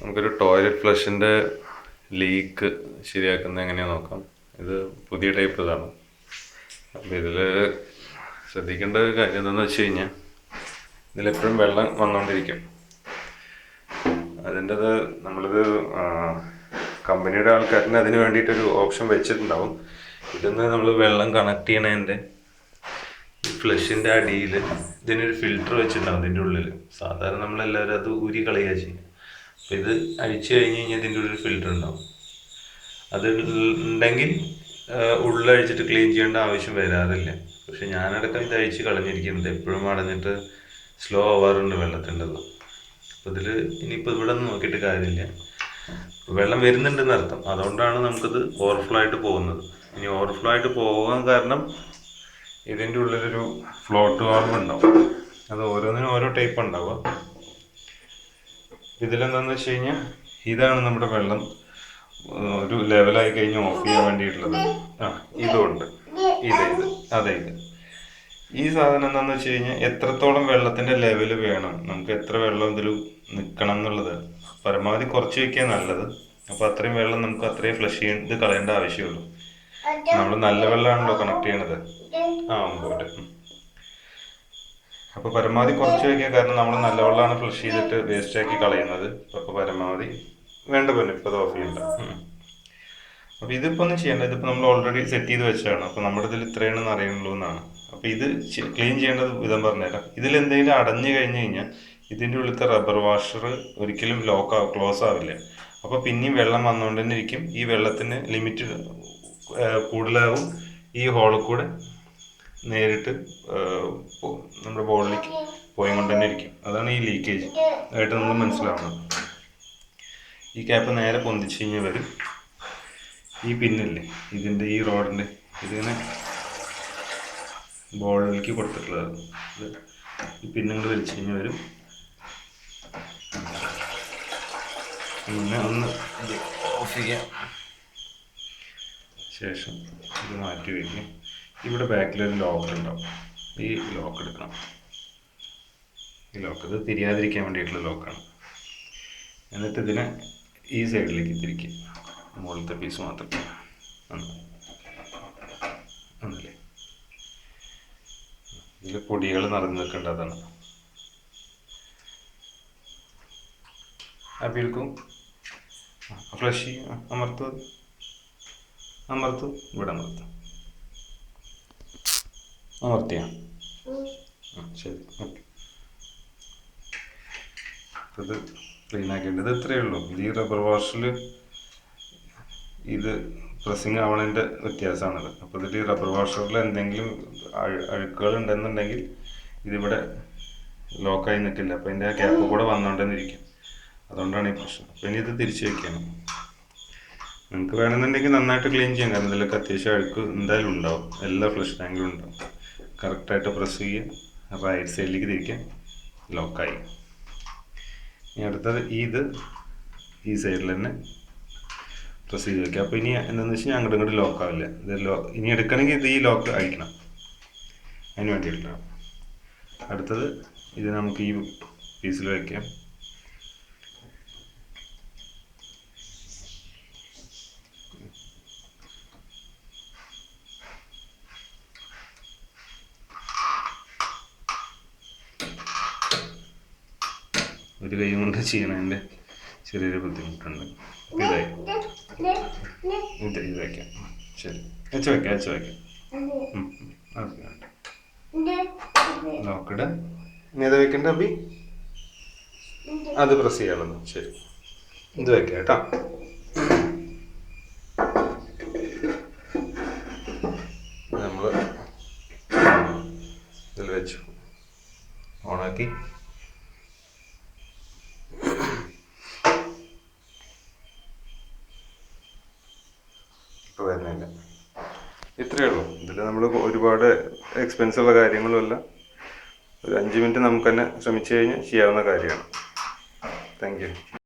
നമുക്കൊരു toilet ഫ്ലഷിന്റെ leak ശരിയാക്കുന്ന എങ്ങനെയാണ് നോക്കാം? ഇത് പുതിയ ടൈപ്പ് ഇതാണ്. അപ്പോൾ ഇതിൽ ശ്രദ്ധിക്കേണ്ട ഒരു കാര്യം എന്താണെന്ന് വെച്ച് കഴിഞ്ഞാൽ ഇതിലെപ്പോഴും വെള്ളം വന്നുകൊണ്ടിരിക്കും അതിന്റെത് നമ്മളിത് കമ്പനിയുടെ ആൾക്കാരിന് അതിന് വേണ്ടിയിട്ടൊരു ഓപ്ഷൻ വെച്ചിട്ടുണ്ടാവും. ഇതിന്ന് നമ്മൾ വെള്ളം കണക്ട് ചെയ്യണതിന്റെ ഫ്ലഷിന്റെ അടിയിൽ ഇതിനൊരു ഫിൽറ്റർ വെച്ചിട്ടുണ്ടാവും ഇതിന്റെ ഉള്ളിൽ സാധാരണ നമ്മളെല്ലാവരും അത് ഊരി കളയുക ചെയ്യും അപ്പോൾ ഇത് അഴിച്ചു കഴിഞ്ഞ് കഴിഞ്ഞാൽ ഇതിന്റെ ഉള്ളിൽ ഫിൽറ്റർ ഉണ്ടാവും. അത് ഉണ്ടെങ്കിൽ ഉള്ളഴിച്ചിട്ട് ക്ലീൻ ചെയ്യേണ്ട ആവശ്യം വരാറില്ല. പക്ഷെ ഞാനടക്കം ഇത് അഴിച്ച് കളഞ്ഞിരിക്കുന്നത് എപ്പോഴും അടഞ്ഞിട്ട് സ്ലോ ആവാറുണ്ട് വെള്ളത്തിന്റെത്. അപ്പോൾ ഇതിൽ ഇനിയിപ്പോൾ ഇവിടെ നിന്ന് നോക്കിയിട്ട് കാര്യമില്ല. വെള്ളം വരുന്നുണ്ടെന്ന് അർത്ഥം. അതുകൊണ്ടാണ് നമുക്കിത് ഓവർഫ്ലോ ആയിട്ട് പോകുന്നത്. ഇനി ഓവർഫ്ലോ ആയിട്ട് പോകാൻ കാരണം ഇതിന്റെ ഉള്ളിലൊരു ഫ്ലോട്ട് വാൽവ് ഉണ്ടാവും. അത് ഓരോന്നിനും ഓരോ ടൈപ്പ് ഉണ്ടാവുക. ഇതിലെന്താണെന്ന് വെച്ച് കഴിഞ്ഞാൽ ഇതാണ് നമ്മുടെ വെള്ളം. ഒരു ലെവലായി കഴിഞ്ഞ് ഓഫ് ചെയ്യാൻ വേണ്ടിയിട്ടുള്ളത്. ആ ഇതുണ്ട്. ഇത് ഇത് അതെ ഇത്. ഈ സാധനം എന്താണെന്ന് വെച്ച് കഴിഞ്ഞാൽ എത്രത്തോളം വെള്ളത്തിന്റെ ലെവൽ വേണം? നമുക്ക് എത്ര വെള്ളം ഇതിൽ നിൽക്കണം എന്നുള്ളത്. പരമാവധി കുറച്ച് വെക്കാൻ നല്ലത്. അപ്പോൾ അത്രയും വെള്ളം നമുക്ക് അത്രയും ഫ്ലഷ് ചെയ്ത് കളയേണ്ട ആവശ്യമുള്ളൂ. നമ്മൾ നല്ല വെള്ളമാണല്ലോ കണക്ട് ചെയ്യണത്. ആ മുമ്പോട്ട് ഉം. അപ്പൊ പരമാവധി കുറച്ച് വയ്ക്കുക കാരണം നമ്മൾ നല്ല വെള്ളമാണ് ഫ്ലഷ് ചെയ്തിട്ട് വേസ്റ്റ് ആക്കി കളയുന്നത്. അപ്പൊ പരമാവധി വേണ്ട പോലെ ഇപ്പൊ ഉം. അപ്പൊ ഇതിപ്പോ ഒന്നും ചെയ്യേണ്ട ഇതിപ്പോ നമ്മൾ ഓൾറെഡി സെറ്റ് ചെയ്ത് വെച്ചാണ് അപ്പൊ നമ്മുടെ ഇതിൽ ഇത്രയാണെന്ന് അറിയുള്ളൂ എന്നാണ്. അപ്പൊ ഇത് ക്ലീൻ ചെയ്യേണ്ടത് വിധം പറഞ്ഞുതരാം ഇതിൽ എന്തെങ്കിലും അടഞ്ഞു കഴിഞ്ഞു കഴിഞ്ഞാൽ ഇതിന്റെ ഉള്ളിലത്തെ റബ്ബർ വാഷർ ഒരിക്കലും ലോക്ക് ആവും ക്ലോസ് ആവില്ല. അപ്പൊ പിന്നെയും വെള്ളം വന്നുകൊണ്ട് തന്നെ ഇരിക്കും. ഈ വെള്ളത്തിന് ലിമിറ്റ് കൂടുതലാവും ഈ ഹോളിൽ കൂടെ നേരിട്ട് നമ്മുടെ ബോളിലേക്ക് പോയി കൊണ്ട് തന്നെ ഇരിക്കും അതാണ് ഈ ലീക്കേജ് ആയിട്ട് നമ്മൾ മനസ്സിലാവണം ഈ ക്യാപ്പ് നേരെ പൊന്തിച്ച് കഴിഞ്ഞാൽ വരും ഈ പിന്നില്ലേ ഇതിന്റെ ഈ റോഡിന്റെ ഇതിങ്ങനെ ബോളിലേക്ക് കൊടുത്തിട്ടുള്ളത്. ഈ പിന്നുകൾ വലിച്ചു കഴിഞ്ഞ് വരും പിന്നെ ഒന്ന് ഓഫ് ചെയ്യാം. ശേഷം ഇത് മാറ്റി വയ്ക്കും. ഇവിടെ ബാക്കിൽ ഒരു ലോക്ക് ഉണ്ടാവും ഈ ലോക്ക് എടുക്കണം. ഈ ലോക്ക് ഇത് തിരിയാതിരിക്കാൻ വേണ്ടിയിട്ടുള്ള ലോക്കാണ് എന്നിട്ട് ഇതിനെ ഈ സൈഡിലേക്ക് തിരിക്കുക മുകളിലത്തെ പീസ് മാത്രം. ആണ്. ആണല്ലേ ഇതിൽ പൊടികൾ നിറഞ്ഞു നിൽക്കേണ്ടതാണ് എടുക്കും ഫ്ലഷ് അമർത്തു. അമർത്തു. ഇവിടെ അമർത്തു. അമർത്തിയ ശരി. ഓക്കെ. ഇത് ക്ലീൻ ആക്കേണ്ടത് ഇത്രയേ ഉള്ളൂ. ഇത് ഈ റബ്ബർ വാഷിൽ ഇത് പ്രസ്സിങ് ആവണതിന്റെ വ്യത്യാസമാണത്. അപ്പോൾ ഇതിൽ റബ്ബർ വാഷറിൽ എന്തെങ്കിലും അഴുക്കുകൾ ഉണ്ടെന്നുണ്ടെങ്കിൽ ഇതിവിടെ ലോക്കായി നിൽക്കില്ല. അപ്പോൾ അതിന്റെ ആ ക്യാപ്പ് കൂടെ വന്നുകൊണ്ടെന്നിരിക്കും അതുകൊണ്ടാണ് ഈ പ്രശ്നം. അപ്പോൾ ഇനി ഇത് തിരിച്ചു വെക്കണം. നിങ്ങൾക്ക് വേണമെന്നുണ്ടെങ്കിൽ നന്നായിട്ട് ക്ലീൻ ചെയ്യാം. കാരണം ഇതിലൊക്കെ അത്യാവശ്യം അഴുക്ക് എന്തായാലും ഉണ്ടാവും. എല്ലാ ഫ്ലഷ് ടാങ്കിലും ഉണ്ടാവും. കറക്റ്റായിട്ട് പ്രസ് ചെയ്യുക റൈറ്റ് സൈഡിലേക്ക് തിരിക്കുക ലോക്കായി ഇനി അടുത്തത് ഇത് ഈ സൈഡിൽ തന്നെ പ്രസ് ചെയ്ത് വയ്ക്കുക അപ്പോൾ ഇനി എന്താണെന്ന് വെച്ച് കഴിഞ്ഞാൽ അങ്ങോട്ടും ഇങ്ങോട്ട് ലോക്ക് ആവില്ല. ഇത് ലോ ഇനി എടുക്കണമെങ്കിൽ ഇത് ഈ ലോക്ക് അയക്കണം അതിന് വേണ്ടിയിട്ടാണ്. അടുത്തത് ഇത് നമുക്ക് ഈ പീസിൽ വയ്ക്കാം ഒരു കൈ കൊണ്ട് ചെയ്യണതിന്റെ ചെറിയൊരു ബുദ്ധിമുട്ടുണ്ട്. ഇതായി. ഇത് ഇത് വയ്ക്കാം ശരി വെച്ച് വയ്ക്കാം വെച്ച് വയ്ക്കാം നോക്കട്ടെ. ഇനി ഏതാ വെക്കണ്ട അബി അത് പ്രസ് ചെയ്യണം ശരി. ഇത് വെക്കാം കേട്ടോ. നമ്മൾ ഇതിൽ വെച്ചു. ഓണാക്കി ഇപ്പോൾ വരുന്നില്ല ഇത്രയേ ഉള്ളൂ. ഇതിൽ നമ്മൾ ഒരുപാട് എക്സ്പെൻസ് ഉള്ള കാര്യങ്ങളുമല്ല ഒരു അഞ്ച് മിനിറ്റ് നമുക്ക് തന്നെ ശ്രമിച്ചു കഴിഞ്ഞാൽ ചെയ്യാവുന്ന കാര്യമാണ്. Thank you